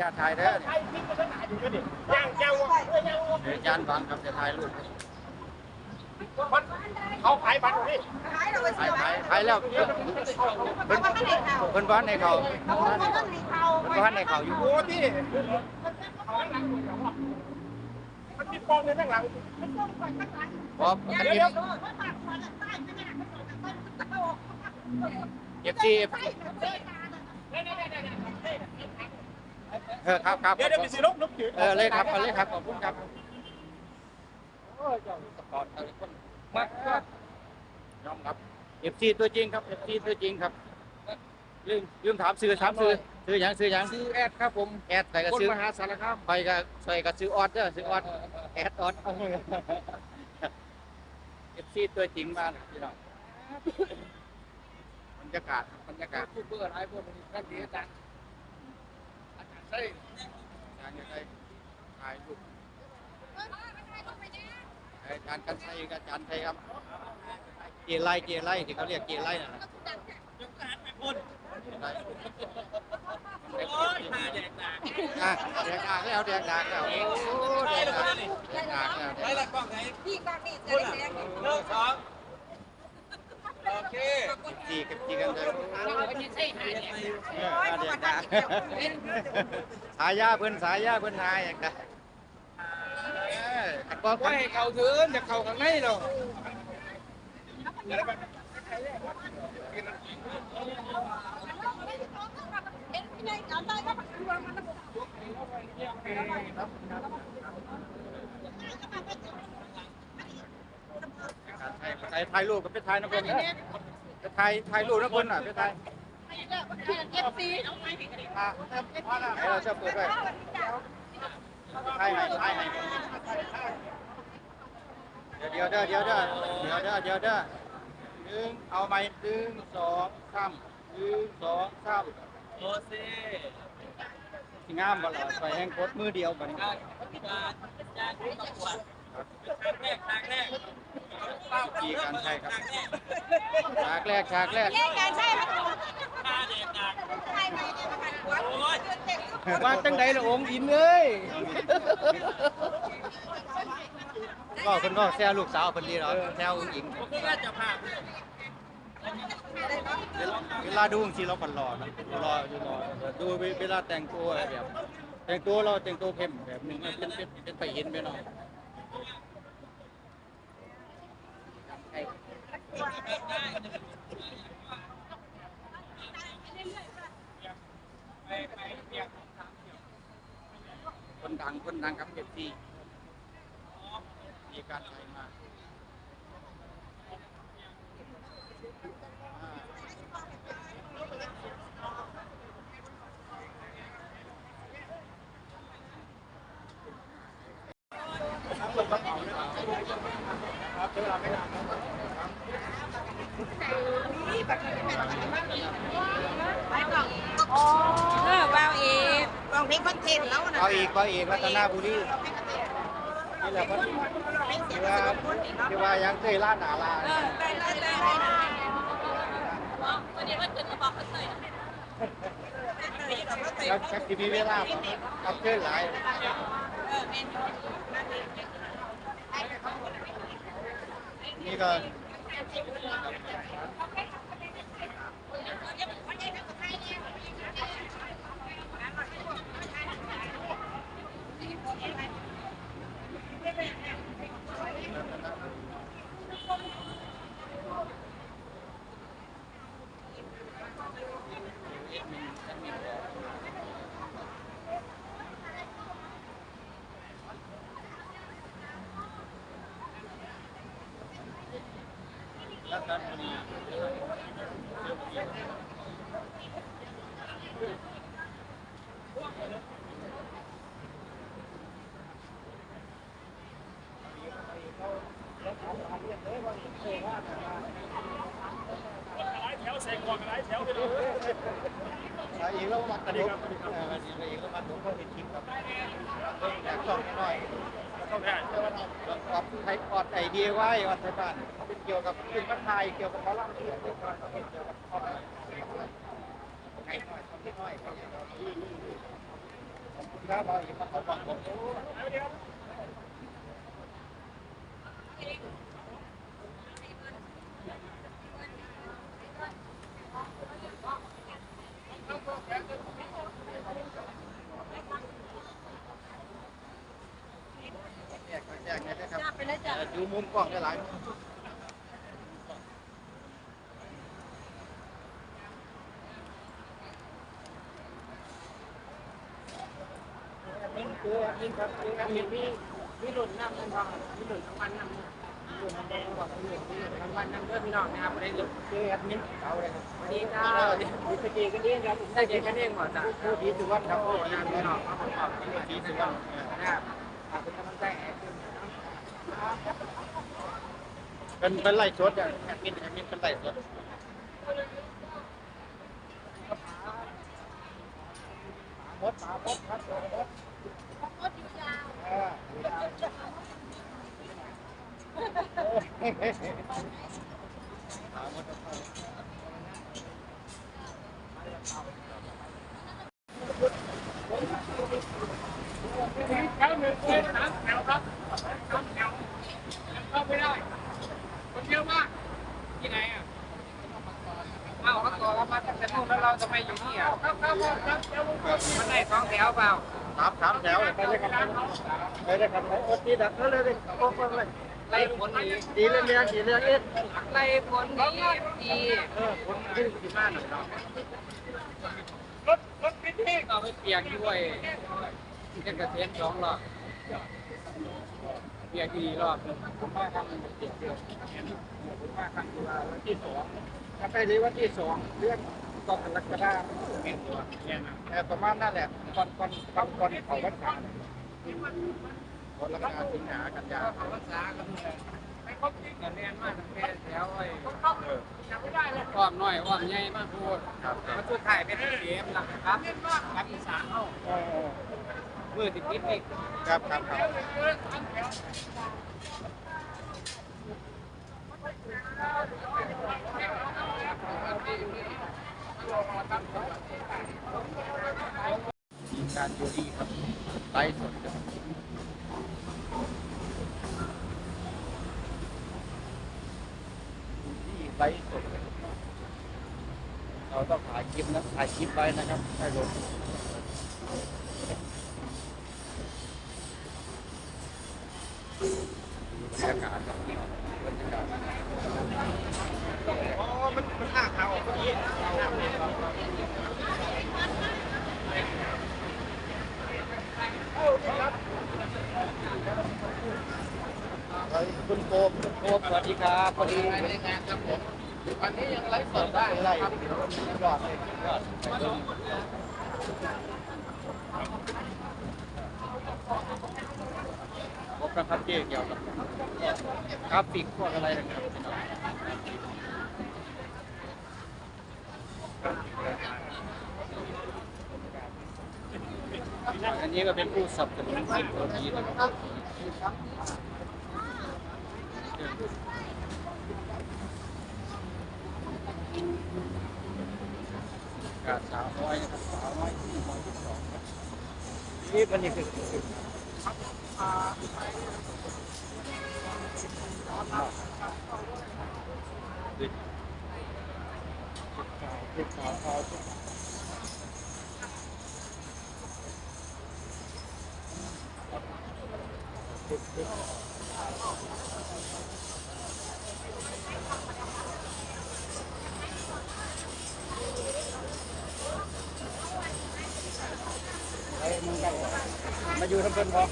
จะถ่ายได้เดี๋ยวยางยังอาจาบังครับจะถ่ายรูปเขาขายบัตรนี่ขายไปซื้ายแล้วเพิ่นพิ่บ้านในเขาบ้านในเขาอยู่โอ้ที่ปองในข้างหลังปองซีเอฟ เออครับครับเดี๋ยวเดี๋ยวไปซื้อรถรถจืดเออเลยครับเอาเลยครับขอบคุณครับโอ้ยเจ้าสปอร์ตอะไรคนมากยอมครับเอฟซีตัวจริงครับเอฟซีตัวจริงครับลืมลืมถามซื้อถามซื้อซื้อหยังซื้อหยังซื้อแอดครับผมแอดใส่กระคนซื้อมหาสารคามไปกับใส่กับซื้อออดเด้อซื้อออดแอดออดเอฟซีตัวจริงมากพี่น้องบรรยากาศบรรยากาศผู้เบอร์หลายพวกนี้กันดีอาจารย์ Đây. Nhà nhà đây. Ai dục. Đây, cán cán xây cán cán xây không? Chìa lai, chìa lai thì có liệt chìa lai nè. ยกการไปพ่น Đây. โอ้ยหาแดกหนา À, đèn đạc đấy, đèn đạc đấy. Ô, đèn đạc. Đèn đạc đấy. ไม่ละกล้องไหนพี่กล้องนี่จะได้แสดง หนึ่งสอง จีกับจีกันเลยเออแดกดากสายยาเพิ่นสายยาเพิ่นหายอย่างนั้นเออขัดบอกว่าให้เขาถือจะเข้าข้างในเนาะเห็นพี่นายการได้ก็ผั ถ่ายรูปกับไปถ่ายนักคนนะไปถ่ายถ่ายรูปนักบอคนอะไปถ่ายเอฟซีอะไเราชอบเปิดด้ถ่ายไหนถ่ายไหนเดี๋ยวเดี๋ยวเด้อเดี๋ยวเด้อเดี๋ยวเด้อเดี๋ยวเด้อหนึ่งเอาไม้หนึ่งสองสามหนึ่งสองสามโอเซ่งามบ่ล่ะไปแห้งโคตรมือเดียวบ่นี่นกันงแรกงแรก เป้าดีกันใช่ครับฉากแรกฉากแรกแยกกันใช่ไหมค่าเด็กหนักใช่ไหมเนี่ยมาหันหัวเด็กว่าจังใดละองค์อินเอ้ยก็คนก็แซวลูกสาวคนนี้เหรอแซวองค์หญิงผมก็น่าจะผ่านเวลาดูจริงๆเราก็รอนะรออยู่รอดูเวลาแต่งตัวแบบแต่งตัวเราแต่งตัวเข้มแบบหนึงมันเป็นเป็นเป็นไปเห็นไปหน่อยไปไปเปียก คนดังคนดังครับเก็บที่มีการใช้มาครับเวลาไม่นานครับ เอาเอกลองเพลงคอนเทนต์แล้วนะเอาอีกเอาอีกรัตนาบุรีนี่แหละคนที่ว่ายายังเคยล่าหนาลาเแหนาล้วแค่ที่เวลาอัเคลื่อนนี่ก็ อีกแล้วมัดตรงนี้ครับอีกแล้วมัดตรงนี้เป็นคลิปครับแต่ต้องน้อย ต้องได้ปรับไทยออดไอเดียไว้ออดไทยบ้านเป็นเกี่ยวกับเป็นพัฒนาเกี่ยวกับหมอลำเกี่ยวกับเกี่ยวกับครอบครัวไก่น้อยคนน้อยครับเอาอีกมาเขาบอกผมแยกแยกไงได้ครับ จ้า ไปเลยจ้าดูมุมกล้องได้หลายคือยิงครับยิงครับมีมีมีหลุนน้ำมันทองมีหลุนทั้งวันน้ำหลุนน้ำแดงกว่ามีหลุนมีหลุนทั้งวันน้ำเพื่อพี่น้องนะครับประเด็นหลุนคือแอดมินเขาเลยครับวัสดีครับมีสกีกันเองครับได้เจอกันเองหมดจ้ะผู้ที่สุวรรณครับโอ้โอ้ยยางพี่น้องนเขาประกอบกันผู้ที่สุวรรณนะครับเป็นกำลังใจ เป็นเป็นไล่สดอะแอดมินแอดมินเป็นไล่สดมดมาพดครับมดมดอยู่ยาวอ่าหมามดครับ แถวหนึ่งแถวสามแถวครับสามแถวเข้าไม่ได้คนเยอะมากที่ไหนอะเอาเขาต่อเรามาตั้งแต่นู่นแล้วเรา ทำไมอยู่นี่อะครับครับครับเดี๋ยวมันได้สองแถวเปล่าสามสามแถวไปเลยครับไปเลยครับโอ้ตีดักเลยเลยโอ้โหเลยไล่ผลดีดีเรื่องเรียนดีเรื่องเอ็ดไล่ผลดีดีเออคนที่ดีมากหน่อยเนาะรถรถพิธีก็ไม่เปียกด้วยเจ้ากระเทียนสองหรอบเปียกดีรอบผมว่าทำเปียกเดียวผมว่าครั้งที่สองถ้าไปเลยวันที่สองเรื่อง ก็กรกฎาคมเป็นตัวเนี่ยนะแต่ประมาณนั่นแหละก่อนก่อนก่อนก่อนเขาวันขาคนละงาสิงหากันยาเขารักษากันเลไม่ครบจริงเรียนมากตั้งแต่แถวไอ้อ้อมน้อยอ้อมใหญ่มากพูดมาสุดท้ายเป็นเกมหลักครับกับอีสานเฮาเมือติดพิษอีกครับครับครับ ทีมการโยดีครับไลฟ์สดครับที่ไลฟ์สดเราต้องถ่ายคลิปนะถ่ายคลิปไว้นะครับให้ลงบรรยากาศครับบรรยากาศอ๋อมันมันหน้าขาเมื่อกี้ คุณโกมคุณโกมสวัสดีครับพอดีในงานครับผมวันนี้ยังไลฟ์สดได้ไล่ครับยอดเลยยอดพบกันครับเจ๊เกี่ยวกับกราฟิกพวกอะไรนะครับอันนี้ก็เป็นผู้สนับสนุนสินโอทีนะครับ การสาวน้อยนะครับสาวน้อยที่มที่สองครับนี่มันนี่คือติด อยู่ทำเป็นพอก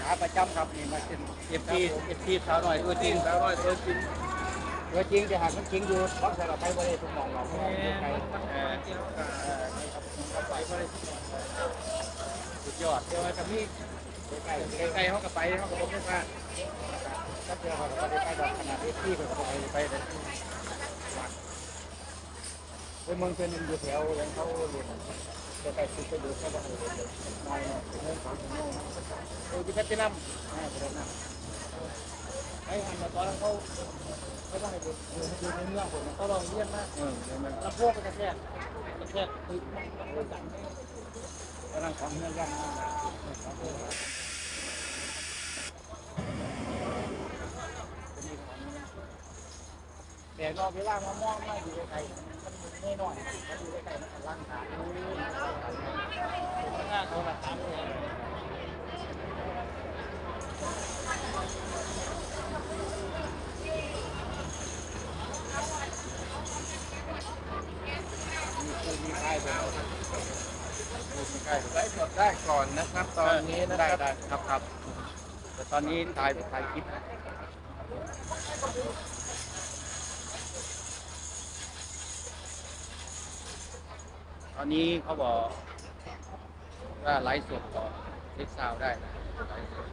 ขาประจำครับนี่มาเป็นเอฟทีเอฟทีสาวหน่อยตัวจริงสาวหน่อยตัวจริงตัวจริงจะหากมันจริงอยู่เพราะสำหรับใครบริเวณทุกมองเราเพราะว่าอยู่ไกลเออเออนี่ครับผมก็ไปบริเวณสุดยอดเดี๋ยวกับนี่ใกล้ใกล้เขากับไปเขากับผมไม่พลาดถ้าเจอเขาก็ได้ไปดอกขนาดเอฟทีเขาก็ไปไปเลยไปเมืองเชียงอยู่แถวยังเขาเรียน ดูเขาบอกเลยนายเงินสองโอ้ยพัฒนามอ่าพัฒนไอ้หันมาตอนนั้นเขาเขาต้องให้ดูดูในเมืองผมเขาลองเยี่ยมมากแล้วมันลำโพงก็จะแทกจะแทกคือมันดังกำลังของเงินกัน แต่รอเวลามามองมาอยู่ไกลๆมันแน่นอนมันอยู่ไกลๆมันร่างกายมันหน้าเขาละตามเลยมีค่ายไปแล้วมีค่ายไลฟ์สดได้ก่อนนะครับ ตอนนี้นะคได้รับได้ครับครับแต่ตอนนี้ถ่ายถ่ายคลิป อนนี้เขาบอกว่าไลฟ์สดต่อเช็คซาวได้นะไลฟ์สด